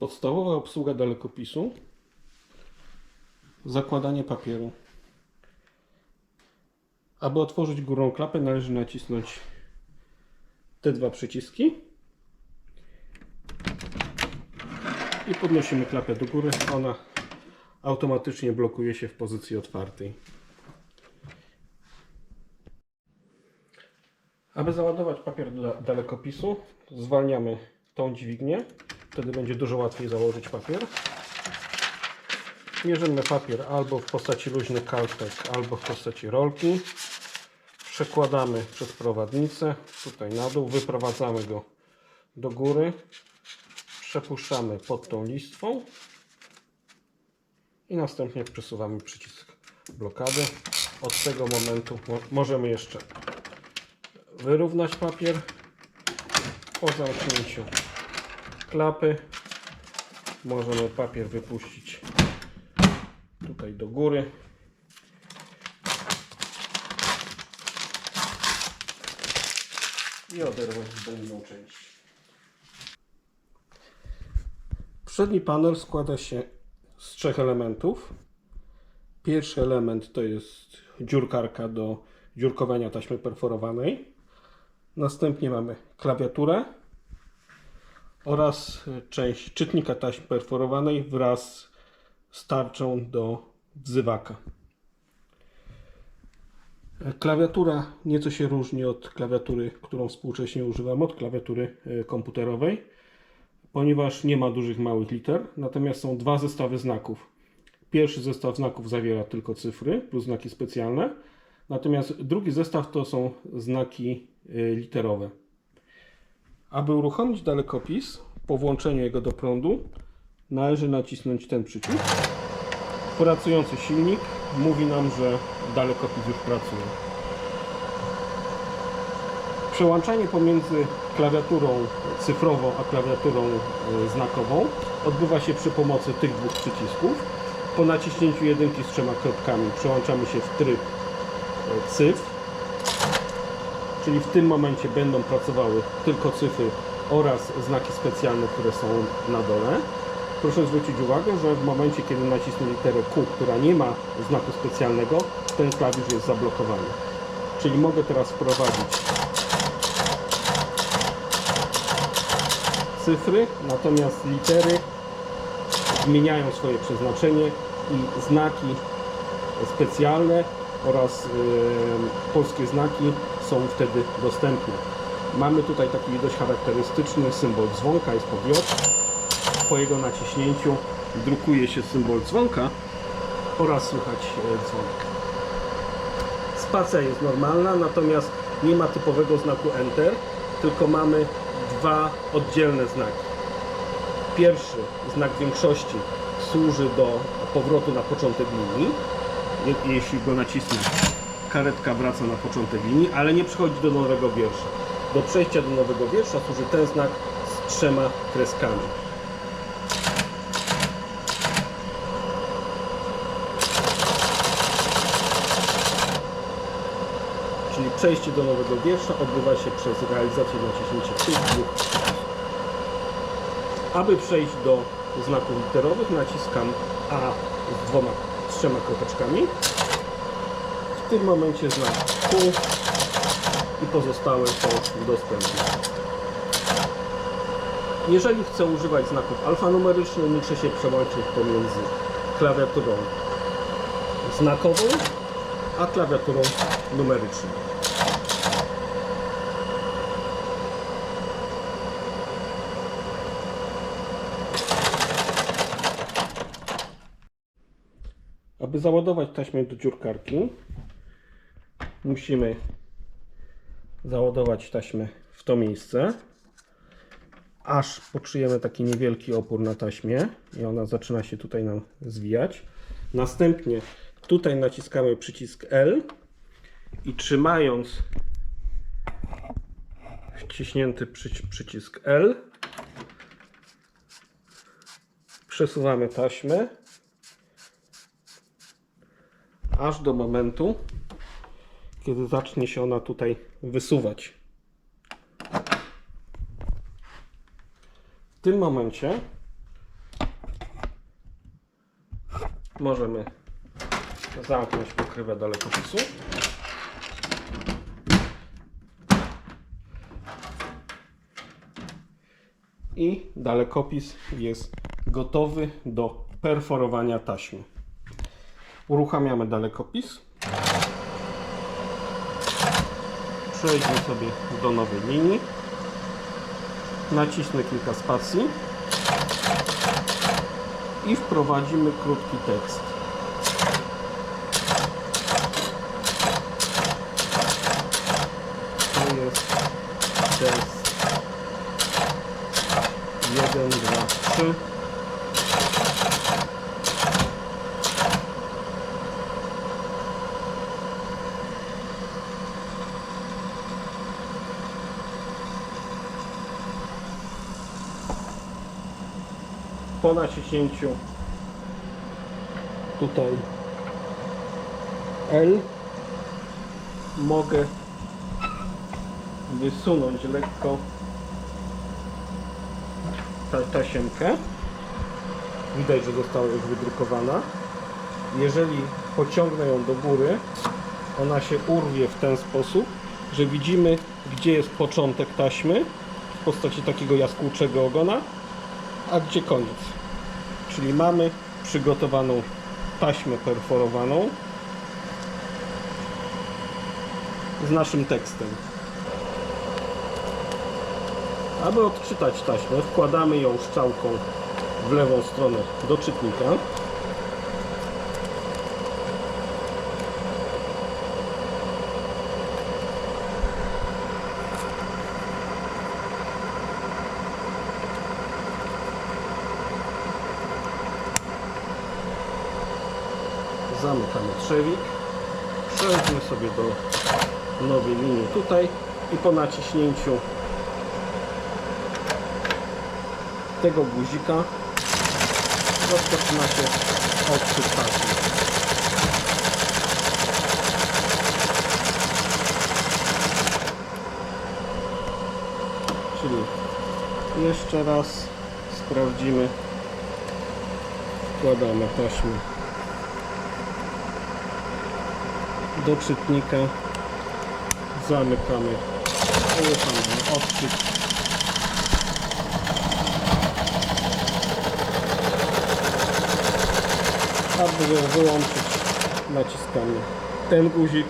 Podstawowa obsługa dalekopisu. Zakładanie papieru. Aby otworzyć górną klapę należy nacisnąć te dwa przyciski i podnosimy klapę do góry. Ona automatycznie blokuje się w pozycji otwartej. Aby załadować papier do dalekopisu, zwalniamy tą dźwignię. Wtedy będzie dużo łatwiej założyć papier. Bierzemy papier albo w postaci luźnych kartek, albo w postaci rolki. Przekładamy przez prowadnicę tutaj na dół, wyprowadzamy go do góry. Przepuszczamy pod tą listwą i następnie przesuwamy przycisk blokady. Od tego momentu mo- możemy jeszcze wyrównać papier po zamknięciu klapy. Możemy papier wypuścić tutaj do góry. I oderwać zbędną część. Przedni panel składa się z trzech elementów. Pierwszy element to jest dziurkarka do dziurkowania taśmy perforowanej. Następnie mamy klawiaturę oraz część czytnika taśmy perforowanej wraz z tarczą do wzywaka. E, Klawiatura nieco się różni od klawiatury, którą współcześnie używam, od klawiatury y, komputerowej, ponieważ nie ma dużych małych liter, natomiast są dwa zestawy znaków. Pierwszy zestaw znaków zawiera tylko cyfry plus znaki specjalne, natomiast drugi zestaw to są znaki y, literowe. Aby uruchomić dalekopis, po włączeniu jego do prądu, należy nacisnąć ten przycisk. Pracujący silnik mówi nam, że dalekopis już pracuje. Przełączanie pomiędzy klawiaturą cyfrową a klawiaturą y, znakową odbywa się przy pomocy tych dwóch przycisków. Po naciśnięciu jedynki z trzema kropkami przełączamy się w tryb y, cyfr, czyli w tym momencie będą pracowały tylko cyfry oraz znaki specjalne, które są na dole. Proszę zwrócić uwagę, że w momencie, kiedy nacisnę literę Q, która nie ma znaku specjalnego, ten klawisz jest zablokowany. Czyli mogę teraz wprowadzić cyfry, natomiast litery zmieniają swoje przeznaczenie i znaki specjalne oraz e, polskie znaki są wtedy dostępne. Mamy tutaj taki dość charakterystyczny symbol dzwonka, jest J. Po jego naciśnięciu drukuje się symbol dzwonka oraz słychać e, dzwonek. Spacja jest normalna, natomiast nie ma typowego znaku Enter, tylko mamy dwa oddzielne znaki. Pierwszy znak większości służy do powrotu na początek linii. Je- Jeśli go nacisnę, karetka wraca na początek linii, ale nie przechodzi do nowego wiersza. Do przejścia do nowego wiersza służy ten znak z trzema kreskami. Czyli przejście do nowego wiersza odbywa się przez realizację naciśnięcia tych dwóch. Aby przejść do znaków literowych naciskam A z dwoma, z trzema kropeczkami. W tym momencie znak Q i pozostałe są dostępne. Jeżeli chcę używać znaków alfanumerycznych, muszę się przełączyć pomiędzy klawiaturą znakową a klawiaturą numeryczną. Aby załadować taśmę do dziurkarki, musimy załadować taśmę w to miejsce, aż poczujemy taki niewielki opór na taśmie i ona zaczyna się tutaj nam zwijać. Następnie tutaj naciskamy przycisk L i trzymając wciśnięty przyci- przycisk L przesuwamy taśmę aż do momentu, kiedy zacznie się ona tutaj wysuwać. W tym momencie możemy zamknąć pokrywę dalekopisu. I dalekopis jest gotowy do perforowania taśmy. Uruchamiamy dalekopis. Przejdźmy sobie do nowej linii. Nacisnę kilka spacji i wprowadzimy krótki tekst. Po naciśnięciu tutaj L mogę wysunąć lekko ta, tasiemkę. Widać, że została już wydrukowana. Jeżeli pociągnę ją do góry, ona się urwie w ten sposób, że widzimy, gdzie jest początek taśmy w postaci takiego jaskółczego ogona, a gdzie koniec. Czyli mamy przygotowaną taśmę perforowaną z naszym tekstem. Aby odczytać taśmę, wkładamy ją strzałką w lewą stronę do czytnika. Zamykamy trzewik. Przejdźmy sobie do nowej linii tutaj i po naciśnięciu tego guzika rozpoczyna się odczyt taśmy. Czyli jeszcze raz sprawdzimy. Wkładamy taśmę do czytnika. Zamykamy. Uruchamiamy odczyt. Aby ją wyłączyć, naciskamy ten guzik,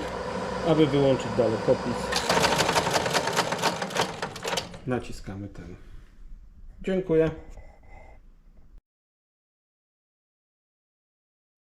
aby wyłączyć dalekopis. Naciskamy ten. Dziękuję.